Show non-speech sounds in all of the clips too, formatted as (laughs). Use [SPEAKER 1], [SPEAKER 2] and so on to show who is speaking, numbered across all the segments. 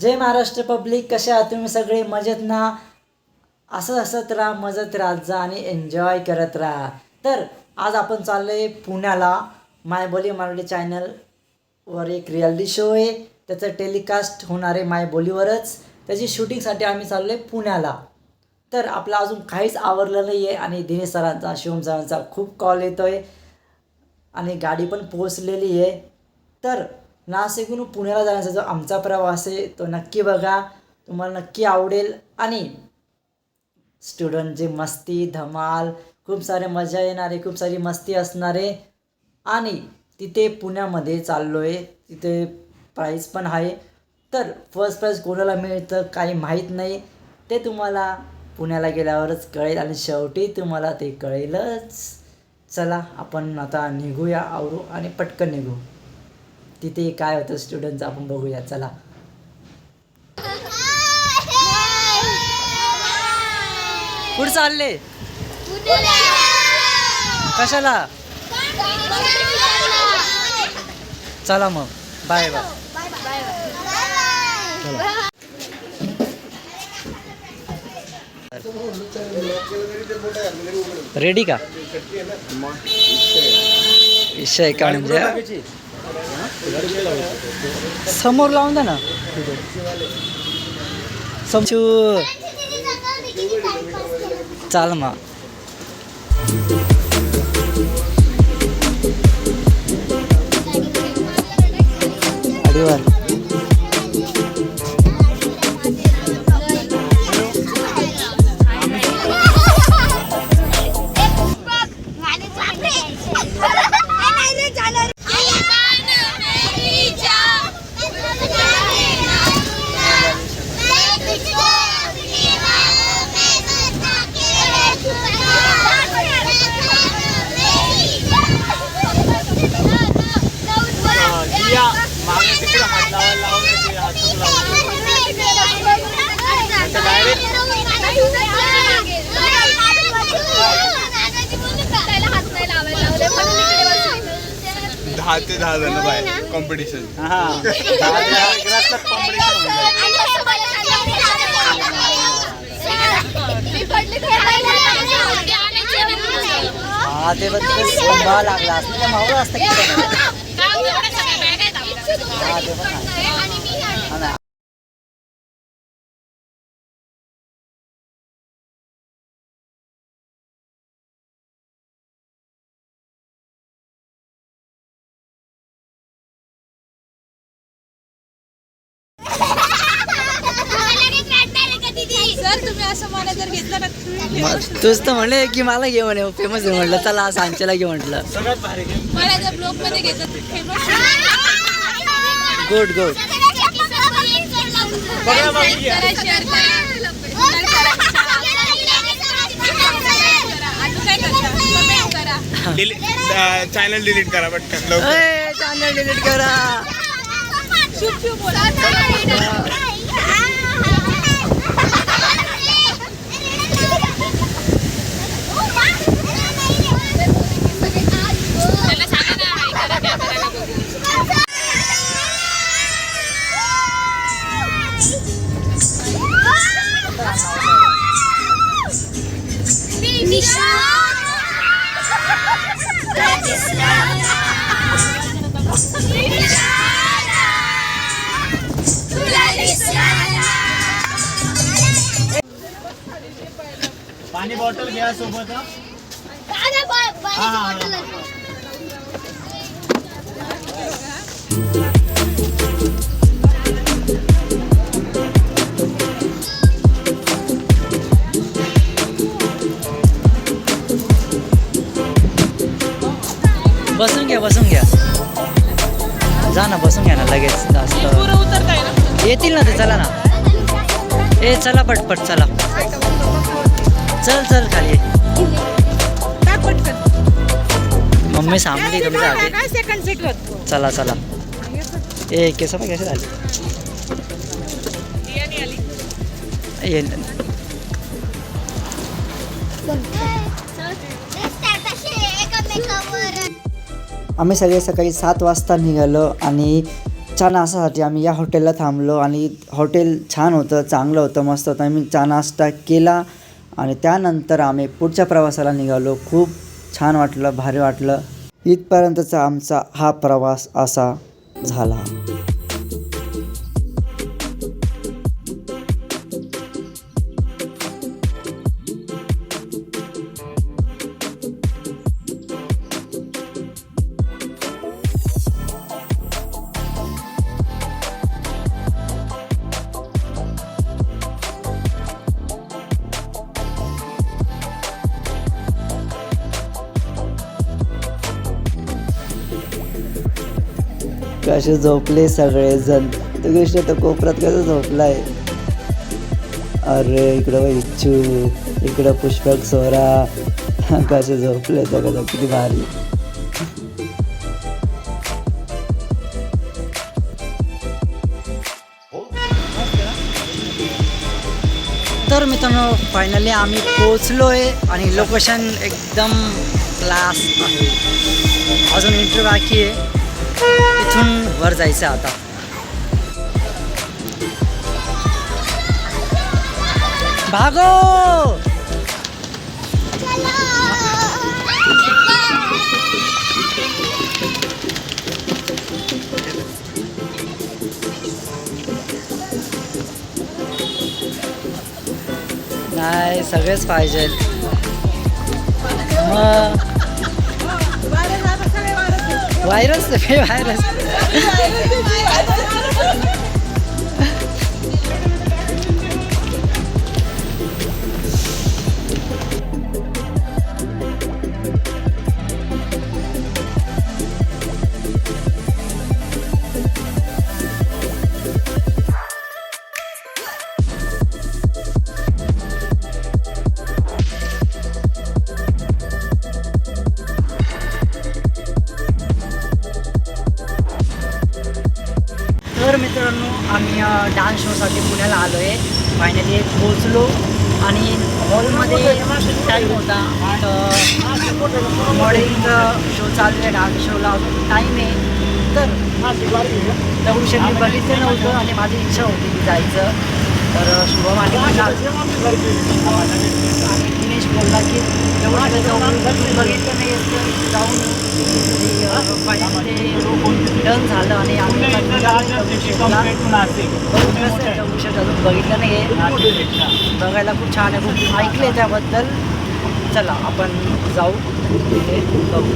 [SPEAKER 1] जय Maharashtra public कशा आहात तुम्ही सगळे? मजेत ना? असं हसत राहा मजत राहत जा आणि एन्जॉय करत राहा. तर आज आपण चाललो आहे पुण्याला मायबोली मराठी चॅनलवर एक रियालिटी शो आहे. त्याचं टेलिकास्ट होणार आहे मायबोलीवरच त्याची शूटिंगसाठी आम्ही चाललो आहे पुण्याला. तर आपलं अजून काहीच आवरलं नाही आहे आणि दिनेश सरांचा शिवम सरांचा खूप कॉल येतो आहे आणि गाडी पण पोचलेली आहे. तर नाशिकहून पुण्याला जाण्याचा जो आमचा प्रवास आहे तो नक्की बघा. तुम्हाला नक्की आवडेल. आणि स्टुडंटची मस्ती धमाल खूप सारे मजा येणारे खूप सारी मस्ती असणारे. आणि तिथे पुण्यामध्ये चाललो आहे तिथे प्राईज पण आहे. तर फर्स्ट प्राईज कोणाला मिळतं काही माहीत नाही. ते तुम्हाला पुण्याला गेल्यावरच कळेल आणि शेवटी तुम्हाला ते कळेलच. चला आपण आता निघूया आवरू आणि पटकन निघू. तिथे काय होतं स्टुडंटचं आपण बघूया चला. कुठं चालले? कशाला? चला मग. बाय बाय रेडी का? विषय का म्हणजे? समोर लावून द्या ना. समजू चाल मग. अडीवर
[SPEAKER 2] दहा ते दहा जण बाहेर कॉम्पिटिशन
[SPEAKER 1] हा हा. ते बघ तिथे संभावा लागला. असं ते मावळं असतं की हा ते. पण आहे.
[SPEAKER 3] सर तुम्ही असं मला जर घेतलं ना. तुम्ही
[SPEAKER 1] मग तूच तर म्हणले की मला घे म्हणे फेमस आहे म्हटलं चला सांच्याला घे म्हटलं.
[SPEAKER 2] सगळ्यात भारी game.
[SPEAKER 3] मला जर ब्लॉगमध्ये घेतलं तर फेमस
[SPEAKER 1] गुड गुड
[SPEAKER 2] बघा बघ, या.
[SPEAKER 3] करा शेअर करा. अजून काय करता? कमेंट करा.
[SPEAKER 2] Delete- चॅनल डिलीट करा पटकन
[SPEAKER 1] चॅनल डिलीट करा.
[SPEAKER 3] शुभ शुभ बोला.
[SPEAKER 2] पाणी बॉटल घ्या सोबत.
[SPEAKER 1] बसून घ्या बसून घ्या. जा ना बसून घ्या ना लगेच. जास्त. येतील ना ते चला ना. ए चला पटपट चला. चल चल खाली. मम्मी सांगली तुमच्या आधी.
[SPEAKER 3] काय सेकंड सीट होत
[SPEAKER 1] चला चला. ए केस पण कसे झाले ये आम्ही सगळे सकाळी सात वाजता निघालो आणि चहा नाश्त्यासाठी आम्ही या हॉटेलला थांबलो आणि हॉटेल छान होतं चांगलं होतं मस्त होतं. आम्ही चहा नाश्ता केला. आणि त्यानंतर आम्ही पुढच्या प्रवासाला निघालो. खूप छान वाटलं भारी वाटलं. इथपर्यंतचा आमचा हा प्रवास असा झाला. कसे झोपले सगळेजण. तो कृष्ण तर कोपरात कसं झोपलाय? अरे इकडं इच्छू. इकडं पुष्पक सोरा. (laughs) कसे झोपले सगळं किती भारी. तर मित्रांनो फायनली आम्ही पोचलो आहे आणि लोकेशन एकदम क्लास आहे. अजून इंटरव्ह्यू बाकी आहे. इथून वर जायचं आहे आता भागो नाही सगळेच पाहिजे मग व्हायरस व्हायरस Yeah. फायनली पोचलो आणि हॉलमध्ये टाईम होता. तर मॉडेलिंग शो चालू आहे डान्स शोला टाईम आहे. तर दगडूशेठ मी बघितलं नव्हतं आणि माझी इच्छा होती की जायचं. तर शुभम आणि दिनेश बोलला की दगडूशेठ जाऊन तुम्ही बघितलं नाही जाऊन डन झालं आणि आम्ही अजून बघितलं. नाही. आहे बघायला खूप छान आहे. खूप ऐकले त्याबद्दल. चला आपण जाऊ. तिथे बघू.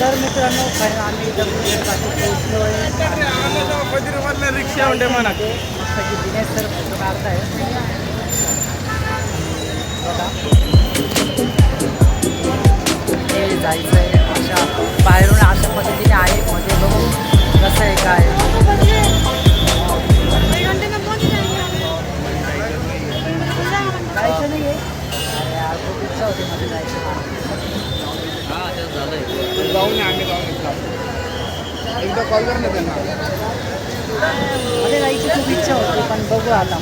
[SPEAKER 1] तर मित्रांनो आम्ही
[SPEAKER 2] रिक्षा म्हणजे म्हणा.
[SPEAKER 1] दिनेश सर काढताय. हे जायचं आहे अशा बाहेरून अशा पद्धतीने आहे मध्ये बघू कसं आहे काय जायचं नाही आहे अरे यार, खूप इच्छा होती माझी जायचं.
[SPEAKER 2] जाऊन ये, आम्ही जाऊन येतो. एकदा कॉल कर ना त्यांना
[SPEAKER 1] मध्ये जायची खूप इच्छा होती पण बघू आता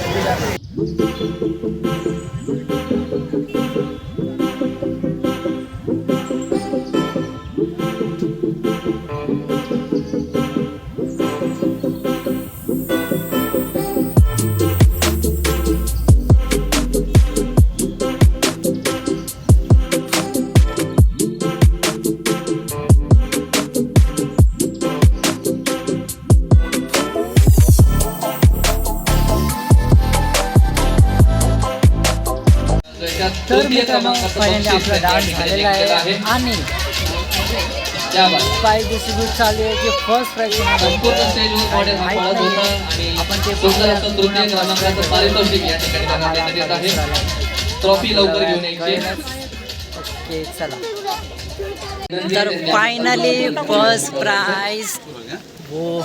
[SPEAKER 1] तर मित्रांनो फायनली आपला डान्स झालेला आहे आणि प्राईज डिस्ट्रीब्यूट चालू आहे. की फर्स्ट प्राईज आपण ते
[SPEAKER 4] तृतीय क्रमांकाचं पारितोषिक या ठिकाणी आहे. ट्रॉफी लवकर घेऊन यायची.
[SPEAKER 1] ओके चला. तर फायनली फर्स्ट प्राइज हो.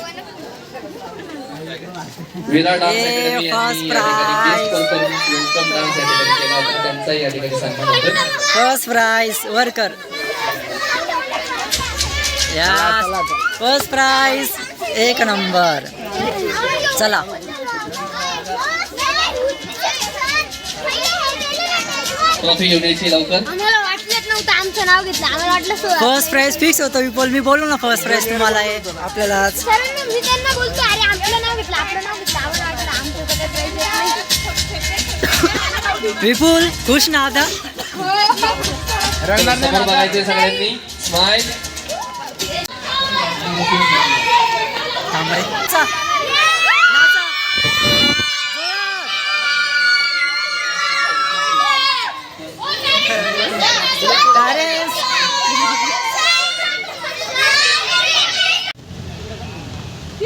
[SPEAKER 4] विरा डान्स
[SPEAKER 1] ए,
[SPEAKER 4] अकॅडमी
[SPEAKER 1] first
[SPEAKER 4] यांनी या ठिकाणी
[SPEAKER 1] prize.
[SPEAKER 4] गेस्ट कॉल करून वेलकम डान्स या ठिकाणी केला होता. त्यांचाही या ठिकाणी सन्मान होतो.
[SPEAKER 1] फर्स्ट प्राइज वर्कर या फर्स्ट प्राइज एक नंबर चला.
[SPEAKER 4] ट्रॉफी घेऊन यायची लवकर.
[SPEAKER 5] नव्हतं आमचं नाव घेतलं. आम्हाला वाटलं
[SPEAKER 1] फर्स्ट प्राइज फिक्स होतं मी बोल मी बोलू ना फर्स्ट प्राइज तुम्हाला आहे
[SPEAKER 5] सरांना मी त्यांना बोलतो अरे आपलं नाव घेतलं आपलं नाव घेतलं. आम्हाला वाटलं आमचं तर काही प्राइस
[SPEAKER 1] विपुल खुश ना आता.
[SPEAKER 4] बघायचे सगळ्यांनी. स्माइल
[SPEAKER 1] थांब रे. चा.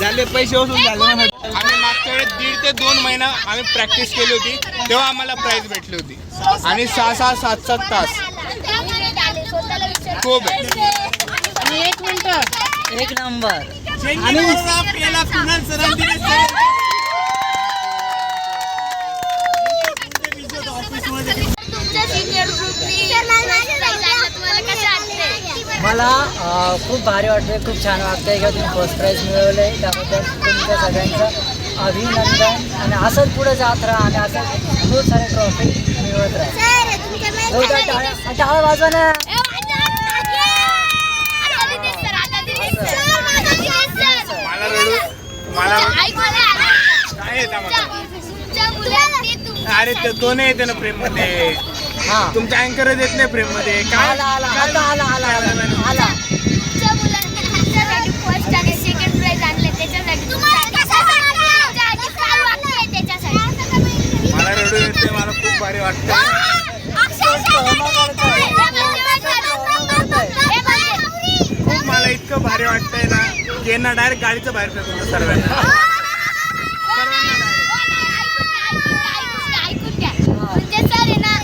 [SPEAKER 2] झाले पैसे वसूल झाले. आम्ही मागच्या वेळेस दीड ते दोन महिना आम्ही प्रॅक्टिस केली होती. तेव्हा आम्हाला प्राइज भेटली होती. आणि सहा सहा सात सात तास. खूप.
[SPEAKER 5] एक मिनिट.
[SPEAKER 1] एक नंबर.
[SPEAKER 2] आपल्याला कुणाल सरांनी
[SPEAKER 5] तुमच्या सिनियर तुम्हाला कसं वाटतंय
[SPEAKER 1] मला खूप भारी वाटतंय खूप छान वाटतंय का तुम्ही फर्स्ट प्राईज मिळवलं आहे त्याबद्दल तुमच्या सगळ्यांचं अभिनंदन. आणि असंच पुढे जात राहा आणि असं खूप सारे ट्रॉफी मिळवत राहा. हो, वाजवा ना.
[SPEAKER 2] अरे ते दोन येते ना प्रेममध्ये
[SPEAKER 1] हा.
[SPEAKER 2] तुमच्या अँकरच येत नाही प्रेममध्ये काय
[SPEAKER 1] आला आला आता आला आला आला आला
[SPEAKER 5] फर्स्ट आणि सेकंड प्राइज आणले त्याच्यासाठी त्याच्यासाठी?
[SPEAKER 2] मला रडू येते मला खूप भारी वाटतं खूप मला इतकं भारी वाटतंय ना की यांना डायरेक्ट गाडीचं बाहेर फेकून सर्वांना
[SPEAKER 5] म्हणजे सर आहे ना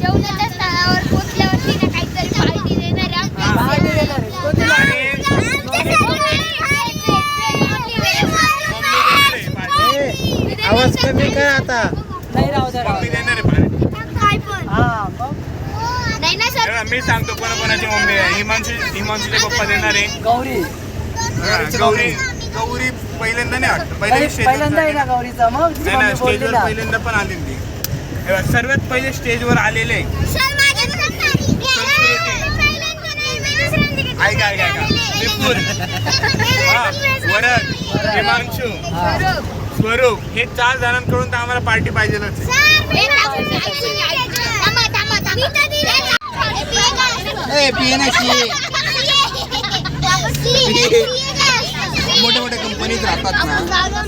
[SPEAKER 5] जेवणाच्या स्थळावर पोचल्यावरती ना काहीतरी पार्टी देणार आहे.
[SPEAKER 1] पार्टी देणार आहे. कोणती
[SPEAKER 2] आवाज कमी काय आता
[SPEAKER 1] नाही राहू द्या राहू
[SPEAKER 2] मम्मी
[SPEAKER 1] द्या.
[SPEAKER 2] देणार आहे पार्टी
[SPEAKER 5] काय पण
[SPEAKER 1] हा मग
[SPEAKER 5] नाही ना सर
[SPEAKER 2] तेव्हा मी कोणाकोणाची मम्मी आहे हिमांशू हिमांशूचे पप्पा देणार आहे
[SPEAKER 1] गौरी
[SPEAKER 2] हा, गौरी गौरी पहिल्यांदा नाही वाटतं
[SPEAKER 1] पहिल्यांदा
[SPEAKER 2] पहिल्यांदा
[SPEAKER 1] पहिल्यांदा आहे ना गौरीचा मग तिची
[SPEAKER 2] नाही
[SPEAKER 1] मम्मी
[SPEAKER 2] ना
[SPEAKER 1] बोलली
[SPEAKER 2] स्टेजवर
[SPEAKER 1] ना
[SPEAKER 2] पहिल्यांदा पण आली ती सर्वात पहिले स्टेजवर आलेले ऐक ऐक ऐक विपुल हा वरद हिमांशू
[SPEAKER 1] हा.
[SPEAKER 2] स्वरूप हे चार जणांकडून तर आम्हाला पार्टी पाहिजेच आहे
[SPEAKER 6] मोठ्या मोठ्या कंपनीत राहतात ना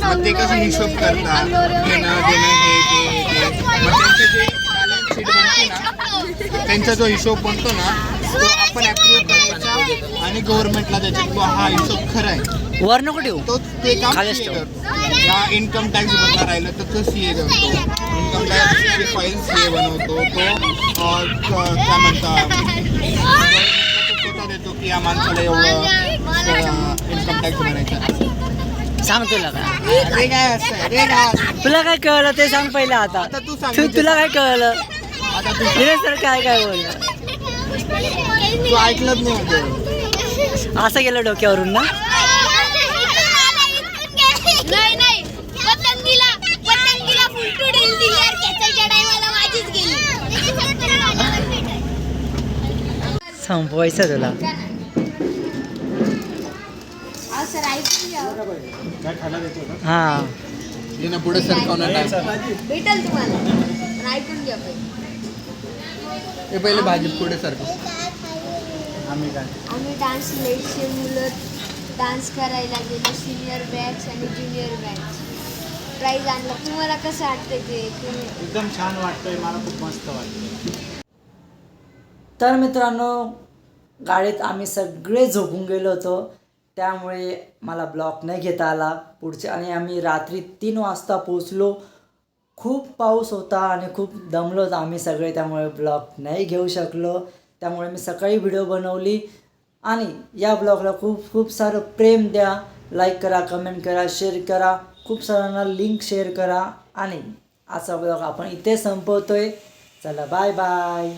[SPEAKER 6] मग ते कसं हिशोब करतात? घेणं देणं हे ते ते. मग त्यांचे जे बॅलन्स शीट बनते ना त्यांचा जो हिशोब बनतो ना तो आपण ॲप्रूव्ह करायचा आणि गव्हर्नमेंटला द्यायचा हा हिशोब खरा आहे.
[SPEAKER 1] वर नको ठेवू.
[SPEAKER 6] तो ते काम
[SPEAKER 1] ठेव.
[SPEAKER 6] करतो. या इन्कम टॅक्स बनणार राहिलं तर तो सी ए करतो. इन्कम टॅक्सची फाईल सी ए बनवतो. तो अं, क- काय म्हणतात स्वतः देतो की या माणसाला एवढं इन्कम टॅक्स भरायचा
[SPEAKER 1] सांग तुला काय.
[SPEAKER 6] अरे काय असतं रे काय असतं?
[SPEAKER 1] तुला काय कळलं ते सांग पहिलं आता.
[SPEAKER 6] आता तू सांग
[SPEAKER 1] तू तुला काय कळलं? दिनेश सर काय काय बोललं?
[SPEAKER 6] तू ऐकलंच नाही
[SPEAKER 1] असं गेलं डोक्यावरून ना? संपवायचं तुला. हा.
[SPEAKER 6] पुढे सरकवणार
[SPEAKER 5] ऐकून घ्या
[SPEAKER 6] हे पहिले भाजी पुढे सरकव
[SPEAKER 5] आम्ही डान्स लेटचे मुलं डान्स करायला गेलो सिनियर बॅच आणि ज्युनियर बॅच प्राईज आणला. तुम्हाला कसं वाटतं ते? तुम्ही
[SPEAKER 7] एकदम छान वाटतंय मला खूप मस्त वाटतंय.
[SPEAKER 1] तर मित्रांनो गाडीत आम्ही सगळे झोपून गेलो होतो. त्यामुळे मला ब्लॉक नाही घेता आला. पुढच्या आणि आम्ही रात्री तीन वाजता पोचलो खूप पाऊस होता आणि खूप दमलो आम्ही सगळे त्यामुळे ब्लॉग नाही घेऊ शकलो. त्यामुळे मी सकाळी व्हिडिओ बनवली. आणि या ब्लॉगला खूप खूप सारं प्रेम द्या. लाईक करा कमेंट करा शेअर करा. खूप सारांना लिंक शेअर करा. आणि आजचा ब्लॉग आपण इथे संपवतोय. चला बाय बाय